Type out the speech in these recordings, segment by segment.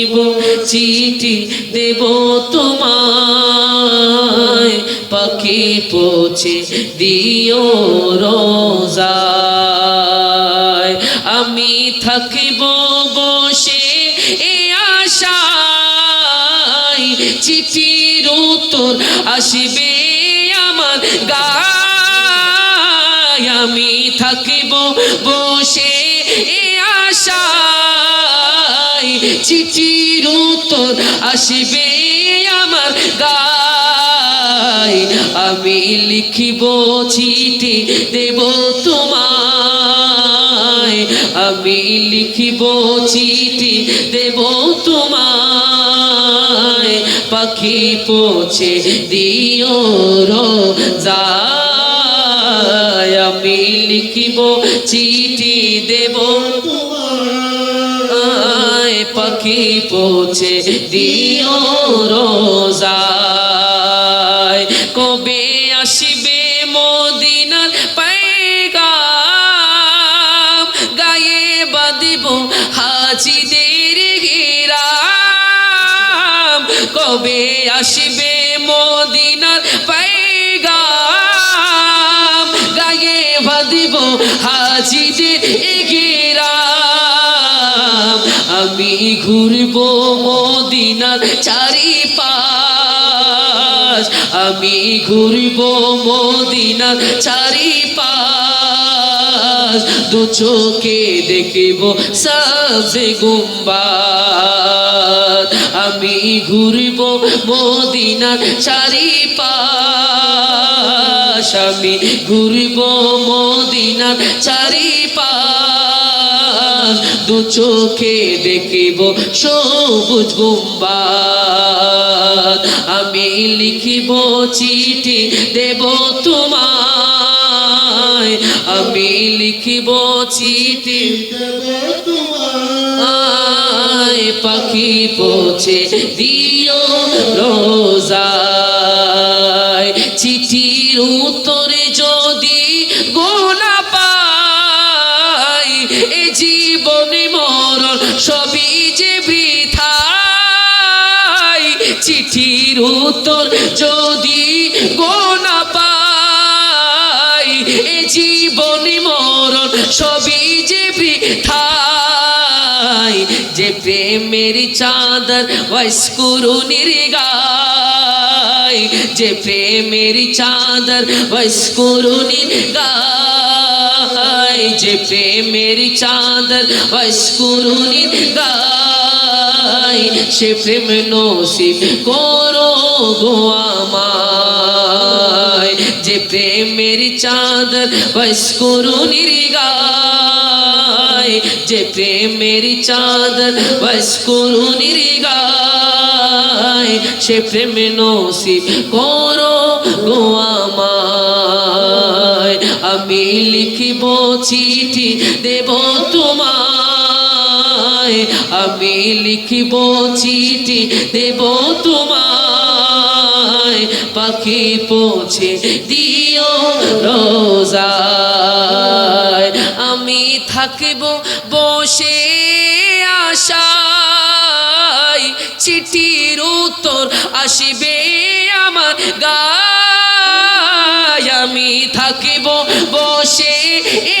লিখিব চিঠি দেব তোমায়। পাখি পৌঁছে দিও রোজায়। আমি থাকিব বসে এ আশায়। চিঠির উত্তর আসিবে আমার গায়। আমি থাকিব বসে এ আশায়। চিঠির উত্তর আসিবে আমার গায়। আমি লিখিব চিঠি দেব তোমায়। আমি লিখিব চিঠি দেব তোমায়। পাখি পৌঁছে দিও রোজায়। আমি লিখিব চিঠি দেব পাখি পৌঁছে দিও ঘুরব মদিনার চারি পাশ আমি ঘুরব মদিনার চারি পাশ দু চোখে দেখিব সবে গুম্বাদ আমি ঘুরব মদিনার চারি পাশ আমি ঘুরব মদিনার চারি পাশ দু চোখে দেখিব সবুজ গুম্বাদ। আমি লিখিব চিঠি দেব তোমায়। আমি লিখিব চিঠি পাখি পৌঁছে দিও রোজায় উত্তর যদি গোনা পাই, এ জীবনে মরণ সবই যে বৃথাই। যে প্রেমের চাদর বয়স্কুরুনির গায় যে প্রেমের চাদর বয়স্কুরুনির গায় যে প্রেমের চাদর বয়স্কুরুনির গায় সে প্রেম নসিব করো গো আমায়। যে প্রেমের চাদর বয়স্কুরুনির গায় যে প্রেমের চাদর বয়স্কুরুনির গায় সে প্রেম নসিব করো গো আমায়। আমি লিখিব চিঠি দেব আমি লিখিব চিঠি দেব তোমায়। পাখি পৌঁছে দিও রোজায়। আমি থাকিব বসে আশায়। চিঠির উত্তর আসিবে আমার গায়। আমি থাকিব বসে এ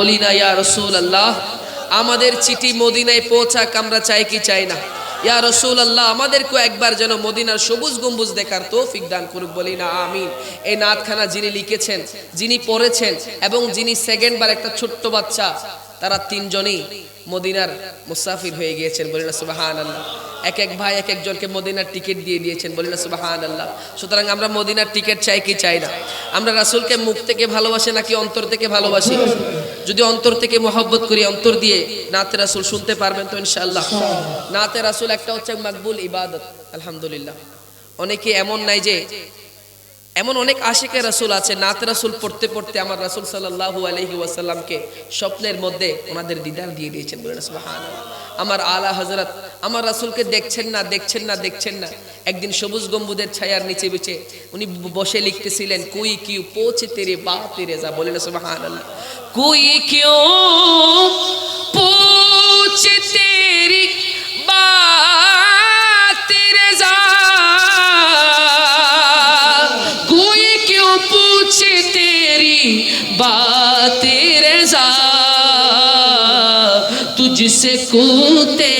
বলি না, ইয়া রসুল আল্লাহ আমাদের চিঠি মদিনায় পৌঁছাক আমরা চাই কি চাই না। ইয়া রসুল আল্লাহ আমাদেরকে একবার যেন মদিনার সবুজ গম্বুজ দেখার তৌফিক দান করুক। বলি না, আমিন। এই নাতখানা যিনি লিখেছেন, যিনি পড়েছেন এবং যিনি সেকেন্ড বার একটা ছোট্ট বাচ্চা, তারা তিনজনই মদিনার মুসাফির হয়ে গিয়েছেন। বলি না সুবাহান আল্লাহ এক এক ভাই, এক একজনকে মদিনার টিকিট দিয়ে দিয়েছেন। বলি না সুবাহান আল্লাহ সুতরাং আমরা মদিনার টিকিট চাই কি চাই না? আমরা রাসূলকে মুখ থেকে ভালোবাসি নাকি অন্তর থেকে ভালোবাসি? যদি অন্তর থেকে মহব্বত করি অন্তর দিয়ে নাতে রাসুল শুনতে পারবেন তো ইনশাল্লাহ নাতে রাসুল একটা হচ্ছে মকবুল ইবাদত আলহামদুলিল্লাহ। অনেকে এমন নাই যে এমন অনেক আশিকে রাসুল আছে, নাত রাসুল পড়তে পড়তে আমার রাসুল সাল্লাহু আলহি ওয়াসাল্লামকে স্বপ্নের মধ্যে ওনাদের দিদার দিয়ে দিয়েছেন বলে হান আমার আলা হজরত আমার রাসুলকে দেখছেন না দেখছেন না দেখছেন না। একদিন সবুজ গম্বুদের ছায়ার নিচে বিচে উনি বসে লিখতেছিলেন, কুই কিউ পৌঁছে তেরে বা তেরে যা। বলে সুবাহান আল্লাহ কুই কিউ পৌঁছে তেরি বা তেরে যা। رضا تجھ سے کوتے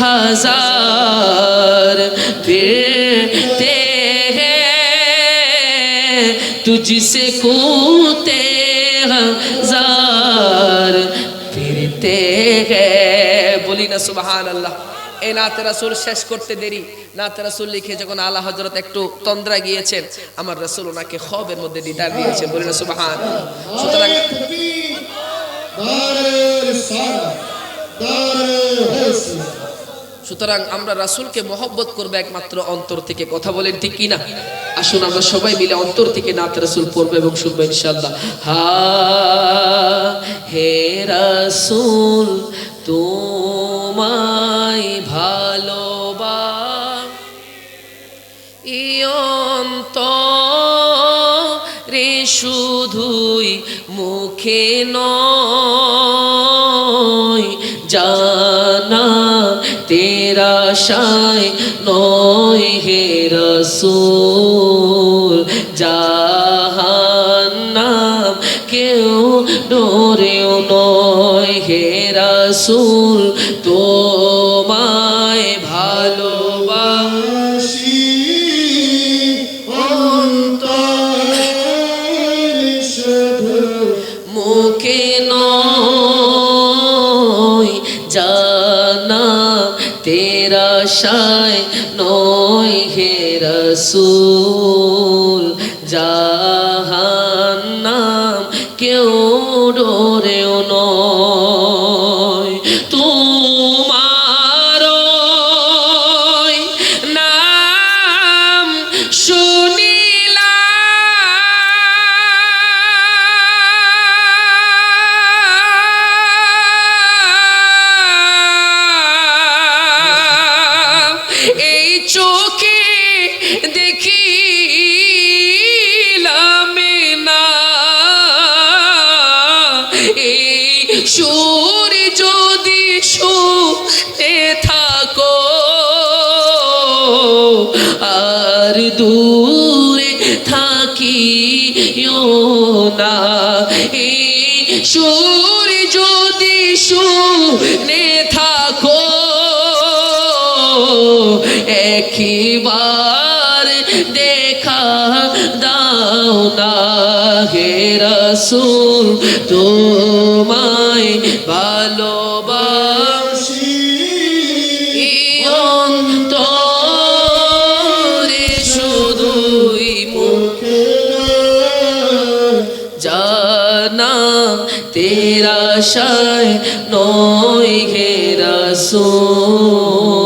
ہزار پھرتے ہیں۔ تجھ سے کوتے ہزار پھرتے ہیں۔ بولی نا سبحان اللہ۔ এই নাতে রাসুল শেষ করতে দেরি। নাতে রাসুল লিখে যখন আল্লাহ হজরত একটু তন্দ্রা গিয়েছেন আমার রাসুল ওনাকে খবের মধ্যে দিদার দিয়েছে বলে না সুবাহান সুতরাং সুতরাং আমরা রাসুলকে মহব্বত করব একমাত্র অন্তর থেকে। কথা বলেন ঠিক কিনা আসুন আমরা সবাই মিলে অন্তর থেকে নাত রাসুল পড়ব এবং শুনব ইনশাল্লাহ হা, হে রাসুল তুমি তোমায় ভালোবা রে শুধুই মুখে নয়, জানা তেরা শায় নয় হে রসুল জাহান্নাম কেউ ডোরেও নয় হে রসুল। তেরা শায় নয় হে রসুল। শুনে থাকো একবার দেখা দাও না হে রসুল তোমায় ভালোবাসি জানা তেরা শায় নয় ঘেরা রসুল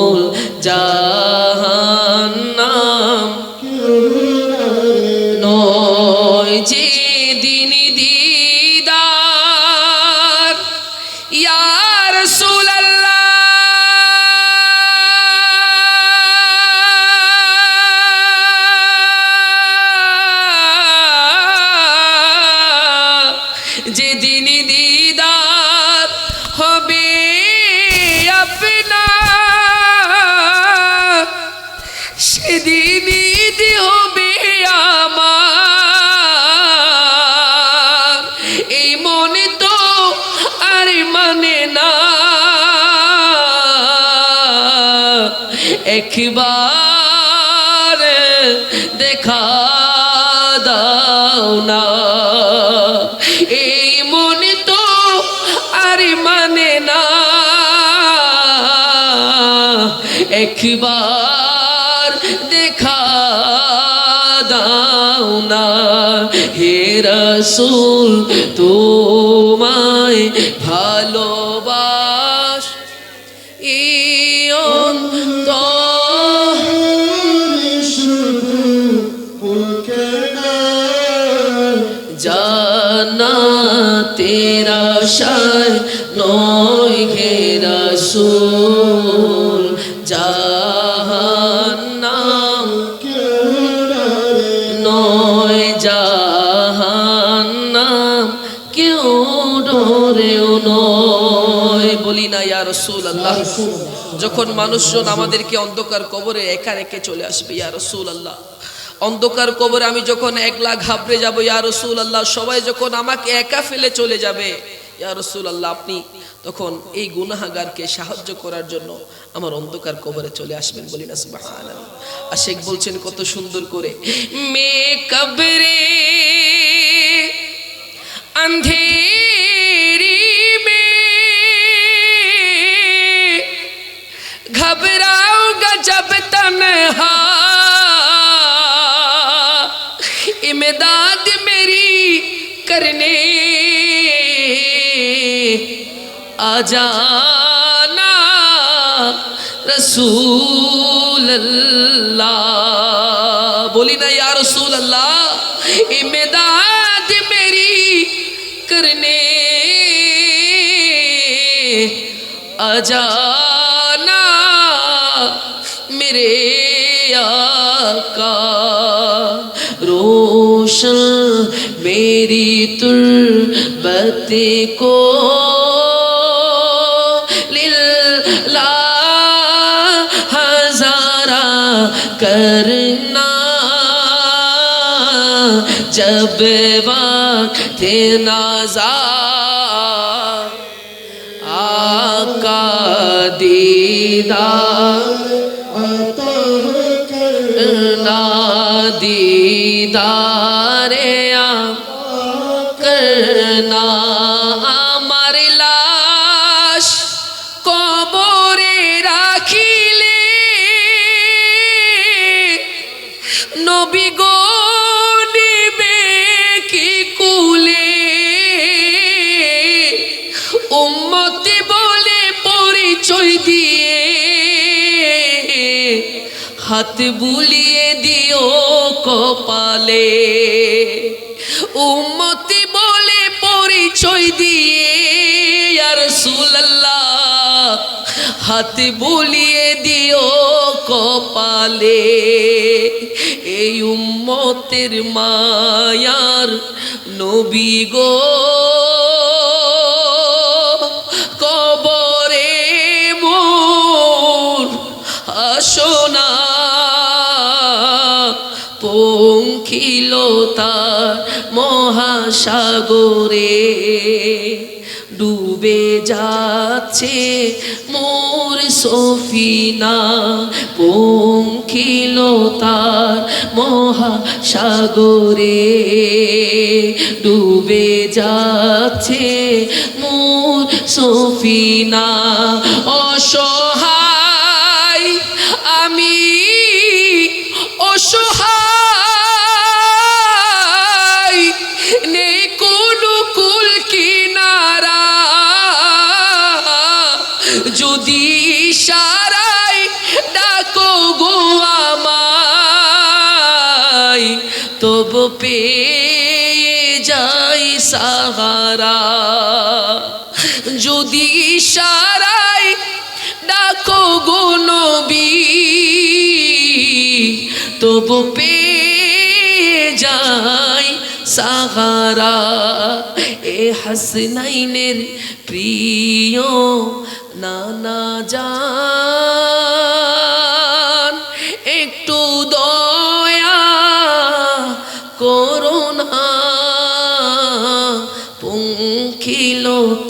একবার দেখা দাও না। এই মনে মানে না। একবার দেখা দাও না। হে রসুল, তোমায় তেরা শায় নয় রসুল জাহান্নাম নয় জাহান্নাম কেউ ডরেও নয় বলি না ইয়া রসুল আল্লাহ যখন মানুষজন আমাদেরকে অন্ধকার কবরে একা রেখে চলে আসবে ইয়া রসুল আল্লাহ অন্ধকার কবরে আমি যখন একলা ঘাবড়ে যাব, ইয়া রসুল আল্লাহ সবাই যখন আমাকে একা ফেলে চলে যাবে, ইয়া রসুল আল্লাহ আপনি তখন এই গুনাহাগারকে সাহায্য করার জন্য আমার অন্ধকার কবরে চলে আসবেন বলি না সুবাহান আর শেখ বলছেন, কত সুন্দর করে, মে কবরে আন্ধে کرنے۔ آ جانا رسول اللہ۔ بولی نا یا رسول اللہ، امداد میری کرنے۔ آ جانا میرے آقا۔ تیری تربت کو للہ ہزارہ کرنا جب وقت نازا آقا دیدہ عطا کرنا۔ دیدہ করনা আমার কবরে রাখিলে। নবী কুলে? বলে দিয়ে হাত বুলিয়ে দিও কপালে। উম্মতি সুল্লাহ হাত বুলিয়ে দিও কপালে। এই উম্মতের মায়ার নবী গো, কবরে মোর আসনা পঙ্খিল তার মহাসাগরে। ডুবে যাচ্ছে মোর সফিনা পঙ্খিল তার মহাসাগরে। ডুবে যাচ্ছে মোর সফিনা অসহায় পেয়ে যাই সাহারা। যদি সারাই ডাকো গো নবী, তবু পেয়ে যাই সাহারা। এ হাসনাইনের প্রিয় নানা জান, একটু দয়া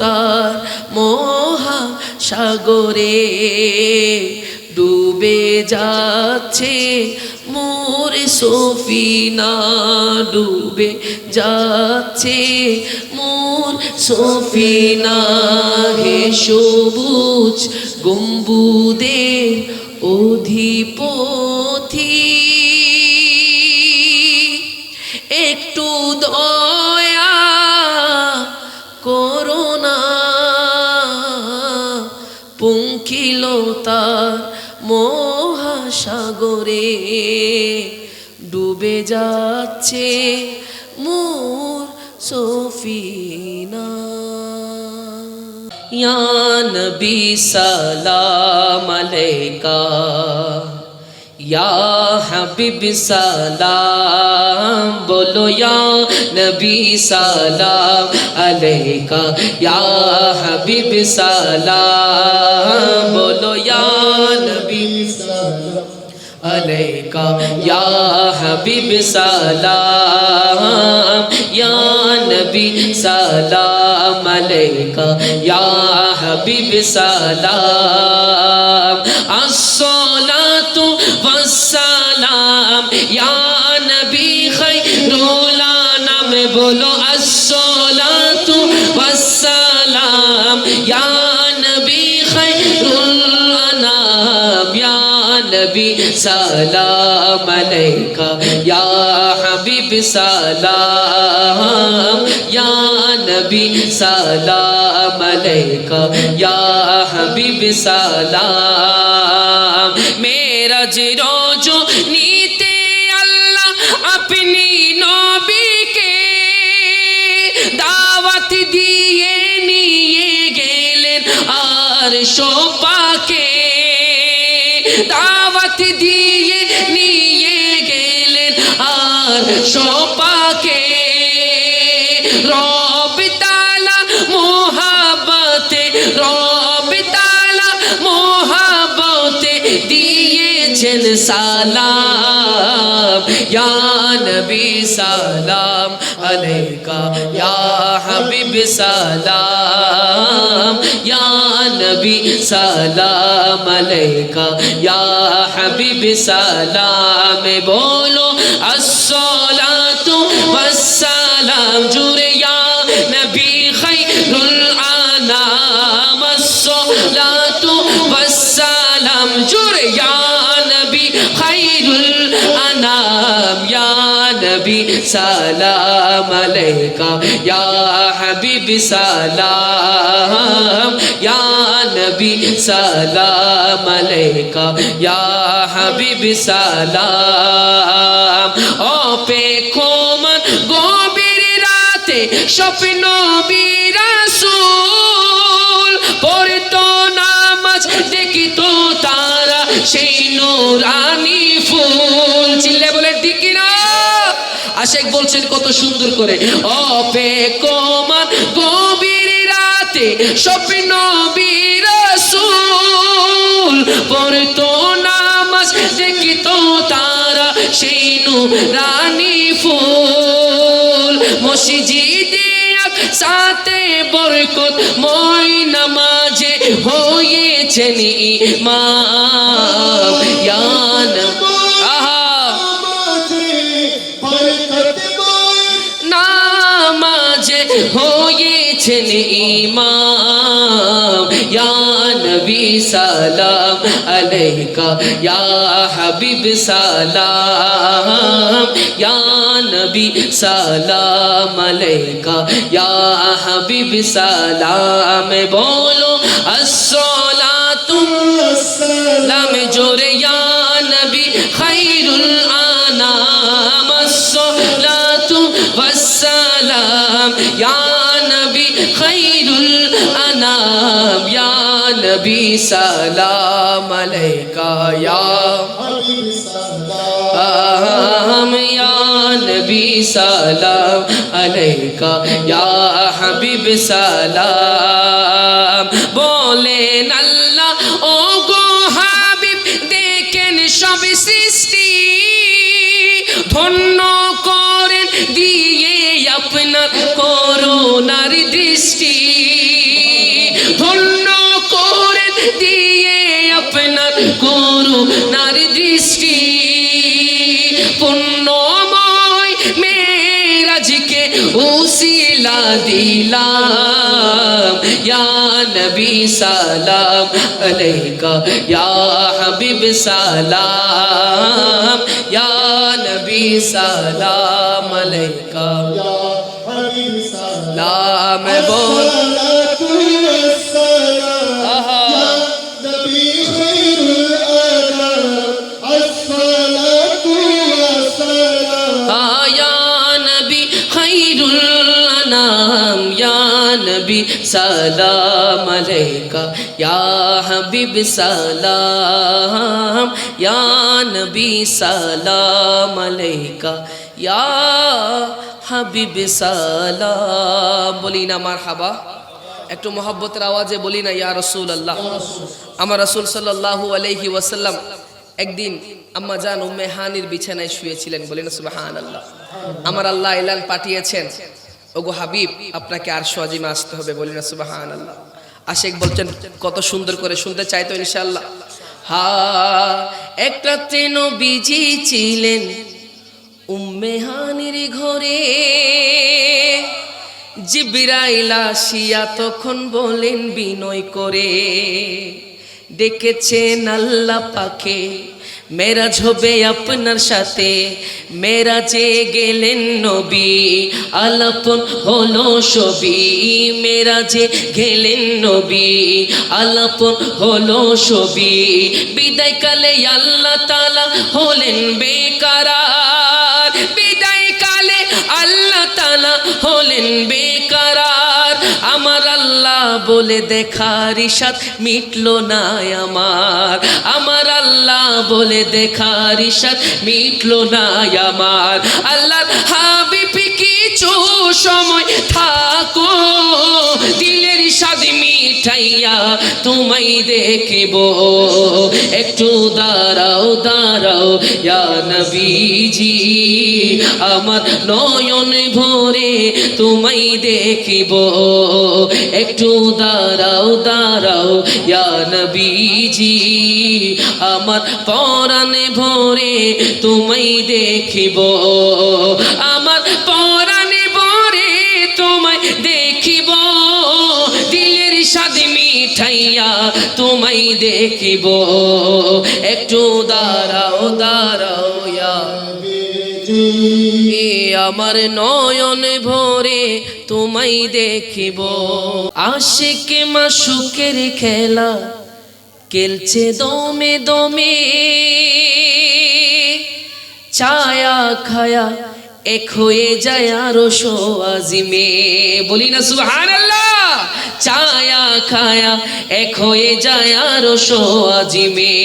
তার মহা সাগরে ডুবে যাচ্ছে মোর সফিনা, ডুবে যাচ্ছে মোর সফিনা। হে সবুজ গম্বুদের অধিপথি যাচ্ছে মোর সফিনা। ইয়া নবী সালাম আলাইকা, ইয়া হাবিব সালাম, বলো ইয়া নবী সালাম আলাইকা, ইয়া হাবিব সালাম। আলাইকা ইয়া হাবিব সালাম ইয়া নবী সালাম আলাইকা ইয়া হাবিব সালাম। সালাম আলাইকা ইয়া হাবিব সালাম ইয়া নবী সালাম আলাইকা ইয়া হাবিব সালাম মেরা যে রোজ নিতে আল্লাহ আপনি নবীকে দাওয়াত দিয়ে নিয়ে গেলেন আর সোপাকে দাওয়াত দিয়ে নিয়ে গেলেন আর সোপাকে রব তালা মোহাবতে রব তালা মোহাবতে দিয়েছেন সালাম ইয়া নবী সালাম আলাইকা ইয়া হাবিব সালাম ইয়া নবী সালাম আলাইকা ইয়া হাবিব সালাম বলো আসসালাতু ওয়াসসালাম নবী সালাম আলাইকা ইয়া হাবিব সালাম ইয়া নবী সালাম আলাইকা ইয়া হাবিব সালাম অপেক্ষমান গভীর রাতে স্বপ্ন বিরাসুল পড়তো নামাজ দেখিতো তারা সেই নুরানি আশেক বলছেন, কত সুন্দর করে। অপেক্ষমান গভীর রাতে স্বপ্ন বিরাসুল পড়তো নামাজ, দেখিতো তারা সেই নুরানি ফুল। মসজিদে সাথে বরকত মই নামাজে হয়েছেন ইমাম। ইয়ান হয়েছেন ইমাম। ইয়া নবী সালাম আলাইকা, ইয়া হাবিব সালাম। ইয়া নবী সালাম আলাইকা, ইয়া হাবিব সালাম। বলো আসসালাতু সালাম সালাম আলাইকা ইয়া ইয়া নবী সালাম আলাইকা ইয়া হাবিব সালাম বলেন আল্লাহ ও গো হাবিব দেখেন সব সৃষ্টি ধন্য করেন দিয়ে আপনার করুণার দৃষ্টি করু নার দৃষ্টি। পুণ্যময় মেরাজকে উশিলা দিলাম। ইয়া নবী সালাম আলাইকা ইয়া হাবিব সালাম ইয়া নবী সালাম আলাইকা। ইয়া হাবিব সালাম। বল। সালাম আলাইকা, ইয়া হাবিব সালাম, ইয়া নবী সালাম আলাইকা, ইয়া হাবিব সালাম। বলি না মার হাবা একটু মহব্বতের আওয়াজে বলি না, ইয়া রসুল আল্লাহ আমার রসুল সাল্লাহ আলহি ওয়াসাল্লাম একদিন আম্মা জান উম্মে হানির বিছানায় শুয়েছিলেন, বলি না সুবাহান আল্লাহ আমার আল্লাহ এলান পাঠিয়েছেন ওগো হাবিব, আপনাকে আর সজিমে আসতে হবে, বলি না সুবহান আল্লাহ আশেক বলছেন, কত সুন্দর করে শুনতে চাইতো ইনশাআল্লাহ। হা একটা ট্রেন বিজি ছিলেন উম্মে হানির ঘরে। জিবিরাইল আসিয়া তখন বলেন, বিনয় করে ডেকেছেন আল্লাহ পাকে। মেরাজ হবে আপনার সাথে মেরাজে গেলেন নবী আলাপন হলো ছবি মেরাজে গেলেন নবী আলাপন হলো ছবি বিদায় কালে আল্লাহ তালা হলেন বেকারার বিদায় কালে আল্লাহ তালা হলেন আল্লাহ বলে দেখার ইসাদ মিটল না আমার। আমার আল্লাহ বলে দেখার ইসাদ মিটল না আমার। আল্লাহ হাবিপি কিছু সময় থাকো মিঠাইয়া তোমায় দেখিব। একটু দাঁড়াও দাঁড়াও নবীজি, আমার নয়ন ভরে তোমায় দেখিব। একটু দাঁড়াও দাঁড়াও নবীজি, আমার পরাণে ভরে তোমায় দেখিব। দেখিব। একটু দাঁড়াও দাঁড়াও আমার নয়ন ভরে তোমায় দেখিব। আশিকে মাসুকের খেলা খেলছে দমে দমে। ছায়া খায়া এক হয়ে যায় আরও সোয়াজিমে বলি না, সুবহানাল্লাহ! ছায়া খায়া এক হয়ে যায় আরও সোয়াজিমে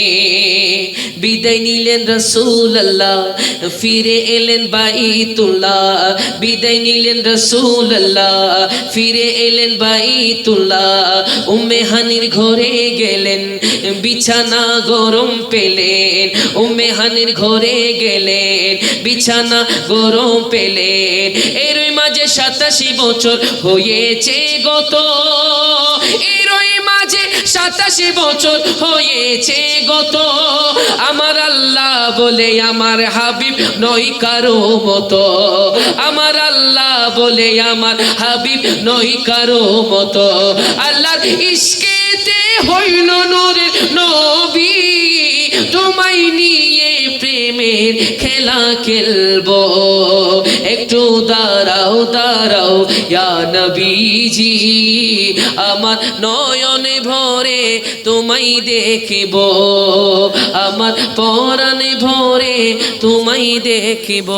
বিদায় নিলেন রসুল আল্লাহ ফিরে এলেন বাইতুল্লাহ। বিদায় নিলেন রসুল আল্লাহ ফিরে এলেন বাইতুল্লাহ। উম্মে হানির ঘরে গেলেন, বিছানা গরম পেলেন। উম্মে হানির ঘরে গেলেন, বিছানা গরম পেলেন। এরই মাঝে সাতাশি বছর হয়েছে গত। এরই মাঝে সাতাশি বছর হয়েছে গত। আমার আল্লাহ বলে আমার হাবিব নই কারও মতো। আমার আল্লাহ বলে আমার হাবিব নই কারও মতো। আল্লাহর ইস্কেতে হইল নূরের নবী। প্রেমের খেলা খেলব। একটু দাঁড়াও দাঁড়াও নবীজি, আমার নয়নে ভরে তোমায় দেখিব। আমার পরাণে ভরে তোমায় দেখিব।